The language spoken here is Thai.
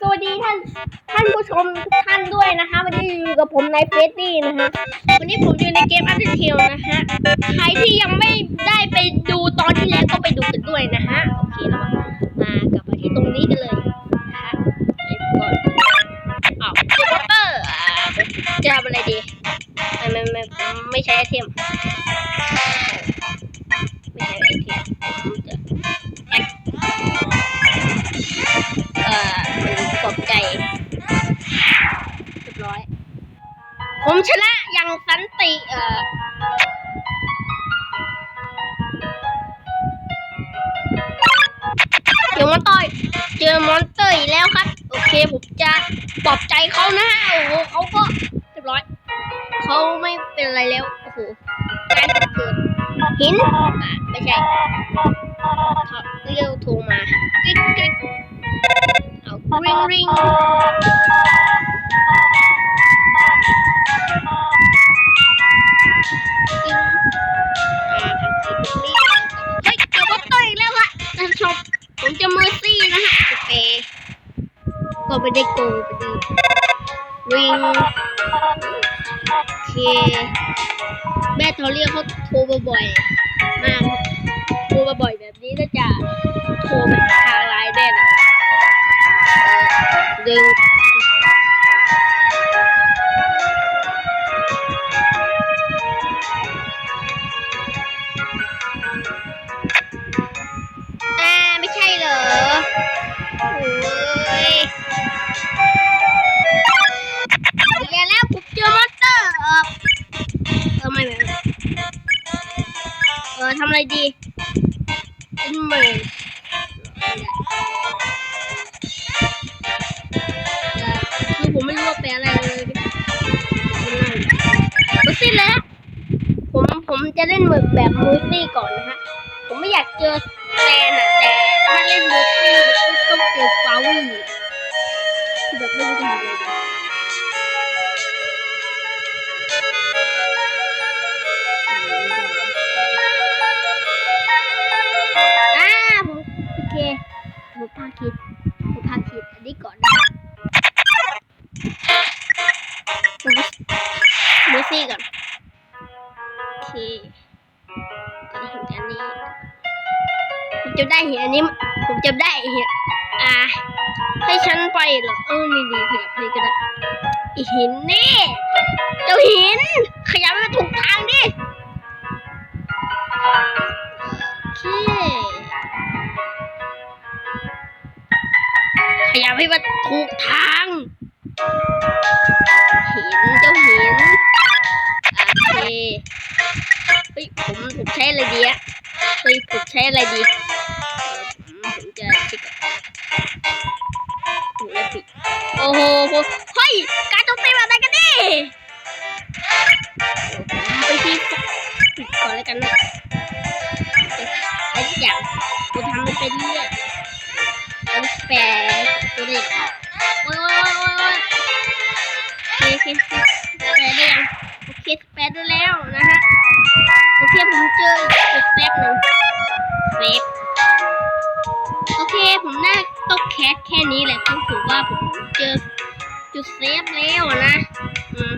สวัสดีท่านท่านผู้ชมทุกท่านด้วยนะคะวันนี้อยู่กับผมในเฟสตี้นะฮะวันนี้ผมอยู่ในเกมอันเดอร์เทลนะฮะใครที่ยังไม่ได้ไปดูตอนที่แล้วก็ไปดูกันด้วยนะฮะโอเคเรามากับมาที่ตรงนี้กันเลยนะฮะไอ้ก่ออกเจออเตอร์จะทำอะไรดี ไม่ไม่ไม่ไม่ใช้ไอเทม ผมชนะอย่างสันติเออเดี๋ยวมาต่อย เจอมอนเตอร์อีกแล้วครับ โอเคผมจะปลอบใจเขานะ โอ้โหเขาก็เรียบร้อย เขาไม่เป็นอะไรแล้ว โอ้โหการเกิดหินอะไม่ใช่เขาเรียกโทรมากิ๊กกิ๊กเอาริงริง ไม่ได้โกงไปดีวิงโอเคแม่ทอเรียกเขาโทรมาบ่อยมาก อะไรดีอินเมอร์คือผมไม่รู้ว่าแปลอะไรเลยมูซี่แล้ว ผมผมจะเล่นหมือแบบมูซี่ก่อนนะฮะ ผมไม่อยากเจอแซนอะแต่ถ้าเล่นมูซี่ต้องเจอฟาวี่แบบไม่รู้จะทำอะไร มูซี่ก่อนโอเคก็เห็นอันนี้ผมจะได้เห็นอันนี้ ผมจะได้เห็นอ่า ให้ฉันไปเหรอเออนี่ดีขยับไปก็ได้ไอหินนี่เจ้าหิน ขยับไปถูกทางดิโอเคขยับให้มันถูกทาง หินเจ้าหินโอเคเฮ้ยผมผมใช้อะไรดีอะเฮ้ยผมใช้อะไรดีเออผมจะช็คก่อนโอ้โหแล้วปิดโอ้โหเฮ้ยการโจมตีแบบไหนกันดิไปที่ปิดก่อนแล้วกันนะไอ้ทุกอย่างผมทำมันไปเรื่อยอันแปลตัวเด็ก แปดได้ยังโอเคแปดได้แล้วนะฮะโอเคผมเจอจุดเซฟหนึ่งเซฟโอเคผมน่าต้องแคสแค่นี้แหละเพราะผมว่าผมเจอจุดเซฟแล้วนะอืม